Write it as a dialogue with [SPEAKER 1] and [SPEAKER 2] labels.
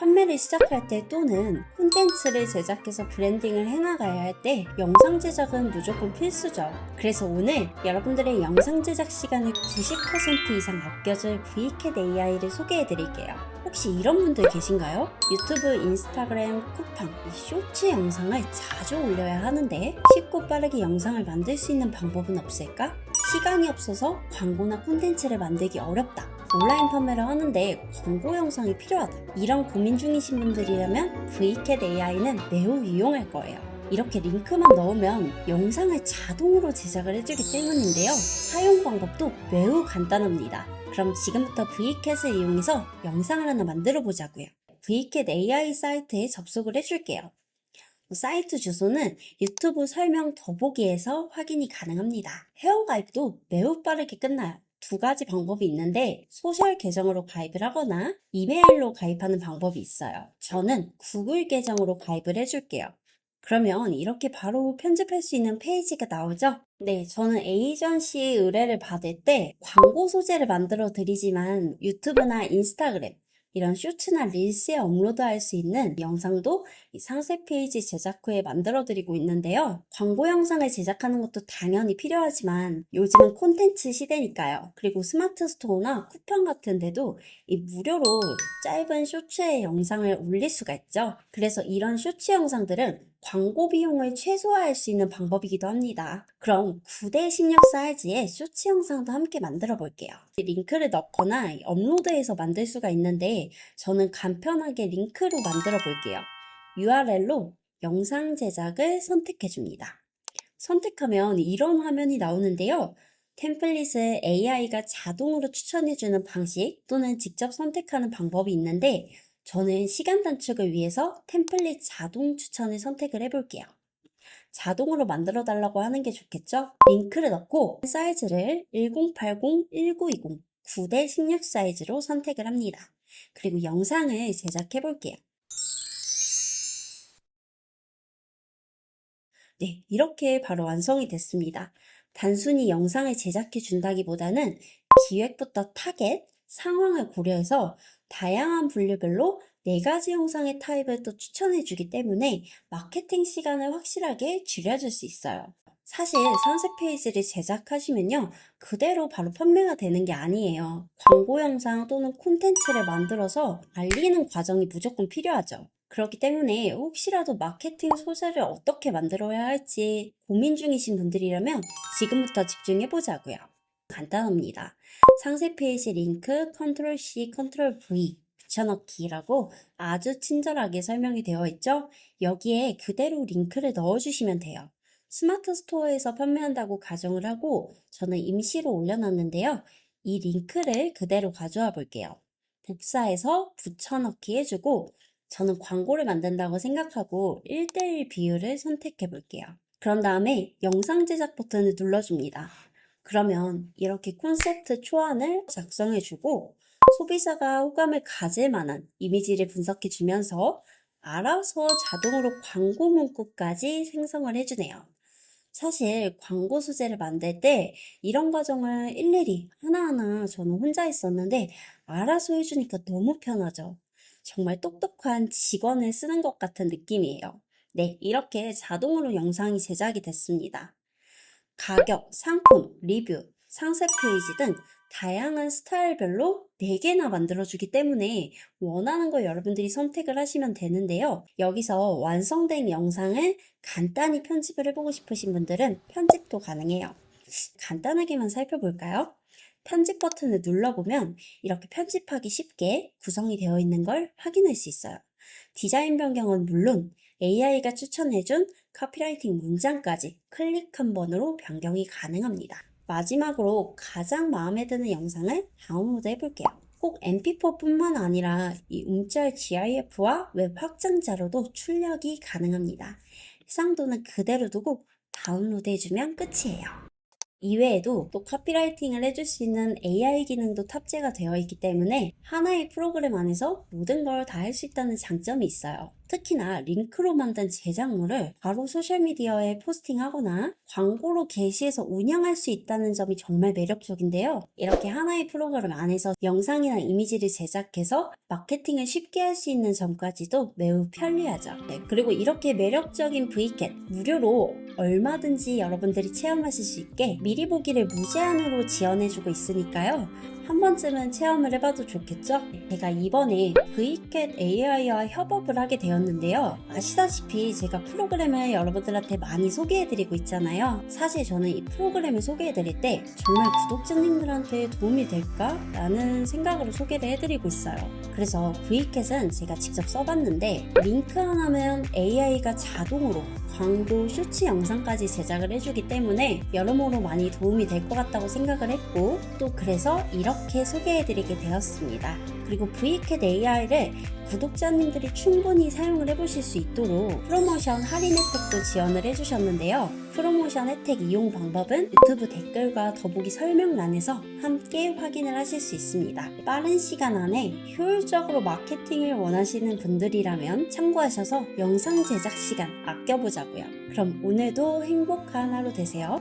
[SPEAKER 1] 판매를 시작할 때 또는 콘텐츠를 제작해서 브랜딩을 해나가야 할 때 영상 제작은 무조건 필수죠. 그래서 오늘 여러분들의 영상 제작 시간을 90% 이상 아껴줄 VCAT AI를 소개해 드릴게요. 혹시 이런 분들 계신가요? 유튜브, 인스타그램, 쿠팡, 이 쇼츠 영상을 자주 올려야 하는데 쉽고 빠르게 영상을 만들 수 있는 방법은 없을까? 시간이 없어서 광고나 콘텐츠를 만들기 어렵다. 온라인 판매를 하는데 광고 영상이 필요하다. 이런 고민 중이신 분들이라면 VCAT AI는 매우 유용할 거예요. 이렇게 링크만 넣으면 영상을 자동으로 제작을 해주기 때문인데요. 사용 방법도 매우 간단합니다. 그럼 지금부터 VCAT을 이용해서 영상을 하나 만들어 보자고요. VCAT AI 사이트에 접속을 해줄게요. 사이트 주소는 유튜브 설명 더보기에서 확인이 가능합니다. 회원가입도 매우 빠르게 끝나요. 두 가지 방법이 있는데 소셜 계정으로 가입을 하거나 이메일로 가입하는 방법이 있어요. 저는 구글 계정으로 가입을 해줄게요. 그러면 이렇게 바로 편집할 수 있는 페이지가 나오죠? 네, 저는 에이전시의 의뢰를 받을 때 광고 소재를 만들어 드리지만 유튜브나 인스타그램, 이런 쇼츠나 릴스에 업로드할 수 있는 영상도 이 상세 페이지 제작 후에 만들어 드리고 있는데요. 광고 영상을 제작하는 것도 당연히 필요하지만 요즘은 콘텐츠 시대니까요. 그리고 스마트 스토어나 쿠팡 같은 데도 이 무료로 짧은 쇼츠의 영상을 올릴 수가 있죠. 그래서 이런 쇼츠 영상들은 광고 비용을 최소화할 수 있는 방법이기도 합니다. 그럼 9대 16 사이즈의 쇼츠 영상도 함께 만들어 볼게요. 링크를 넣거나 업로드해서 만들 수가 있는데 저는 간편하게 링크로 만들어 볼게요. URL로 영상 제작을 선택해 줍니다. 선택하면 이런 화면이 나오는데요. 템플릿을 AI가 자동으로 추천해주는 방식 또는 직접 선택하는 방법이 있는데 저는 시간 단축을 위해서 템플릿 자동 추천을 선택을 해볼게요. 자동으로 만들어 달라고 하는 게 좋겠죠? 링크를 넣고 사이즈를 1080, 1920, 9대 16 사이즈로 선택을 합니다. 그리고 영상을 제작해 볼게요. 네, 이렇게 바로 완성이 됐습니다. 단순히 영상을 제작해 준다기보다는 기획부터 타겟, 상황을 고려해서 다양한 분류별로 네 가지 영상의 타입을 또 추천해 주기 때문에 마케팅 시간을 확실하게 줄여줄 수 있어요. 사실 상세 페이지를 제작하시면요. 그대로 바로 판매가 되는 게 아니에요. 광고 영상 또는 콘텐츠를 만들어서 알리는 과정이 무조건 필요하죠. 그렇기 때문에 혹시라도 마케팅 소재를 어떻게 만들어야 할지 고민 중이신 분들이라면 지금부터 집중해 보자고요. 간단합니다. 상세 페이지 링크 컨트롤 C, 컨트롤 V 붙여넣기라고 아주 친절하게 설명이 되어 있죠? 여기에 그대로 링크를 넣어주시면 돼요. 스마트 스토어에서 판매한다고 가정을 하고 저는 임시로 올려놨는데요. 이 링크를 그대로 가져와 볼게요. 복사해서 붙여넣기 해주고 저는 광고를 만든다고 생각하고 1대1 비율을 선택해 볼게요. 그런 다음에 영상 제작 버튼을 눌러줍니다. 그러면 이렇게 콘셉트 초안을 작성해 주고 소비자가 호감을 가질 만한 이미지를 분석해 주면서 알아서 자동으로 광고 문구까지 생성을 해주네요. 사실 광고 소재를 만들 때 이런 과정을 일일이 하나하나 저는 혼자 했었는데 알아서 해주니까 너무 편하죠. 정말 똑똑한 직원을 쓰는 것 같은 느낌이에요. 네, 이렇게 자동으로 영상이 제작이 됐습니다. 가격, 상품, 리뷰, 상세 페이지 등 다양한 스타일별로 4개나 만들어주기 때문에 원하는 거 여러분들이 선택을 하시면 되는데요. 여기서 완성된 영상을 간단히 편집을 해보고 싶으신 분들은 편집도 가능해요. 간단하게만 살펴볼까요? 편집 버튼을 눌러보면 이렇게 편집하기 쉽게 구성이 되어 있는 걸 확인할 수 있어요. 디자인 변경은 물론 AI가 추천해준 카피라이팅 문장까지 클릭 한 번으로 변경이 가능합니다. 마지막으로 가장 마음에 드는 영상을 다운로드 해볼게요. 꼭 MP4뿐만 아니라 이 움짤 GIF와 웹 확장자로도 출력이 가능합니다. 해상도는 그대로 두고 다운로드 해주면 끝이에요. 이외에도 또 카피라이팅을 해줄 수 있는 AI 기능도 탑재가 되어 있기 때문에 하나의 프로그램 안에서 모든 걸 다 할 수 있다는 장점이 있어요. 특히나 링크로 만든 제작물을 바로 소셜미디어에 포스팅하거나 광고로 게시해서 운영할 수 있다는 점이 정말 매력적인데요. 이렇게 하나의 프로그램 안에서 영상이나 이미지를 제작해서 마케팅을 쉽게 할 수 있는 점까지도 매우 편리하죠. 네, 그리고 이렇게 매력적인 Vcat 무료로 얼마든지 여러분들이 체험하실 수 있게 미리 보기를 무제한으로 지원해주고 있으니까요. 한 번쯤은 체험을 해봐도 좋겠죠? 제가 이번에 Vcat AI와 협업을 하게 되었는데요. 아시다시피 제가 프로그램을 여러분들한테 많이 소개해드리고 있잖아요. 사실 저는 이 프로그램을 소개해드릴 때 정말 구독자님들한테 도움이 될까? 라는 생각으로 소개를 해드리고 있어요. 그래서 Vcat은 제가 직접 써봤는데 링크 하나면 AI가 자동으로 광고, 쇼츠 영상까지 제작을 해주기 때문에 여러모로 많이 도움이 될 것 같다고 생각을 했고 또 그래서 이렇게 소개해드리게 되었습니다. 그리고 Vcat AI를 구독자님들이 충분히 사용을 해보실 수 있도록 프로모션 할인 혜택도 지원을 해주셨는데요. 프로모션 혜택 이용 방법은 유튜브 댓글과 더보기 설명란에서 함께 확인을 하실 수 있습니다. 빠른 시간 안에 효율적으로 마케팅을 원하시는 분들이라면 참고하셔서 영상 제작 시간 아껴보자고요. 그럼 오늘도 행복한 하루 되세요.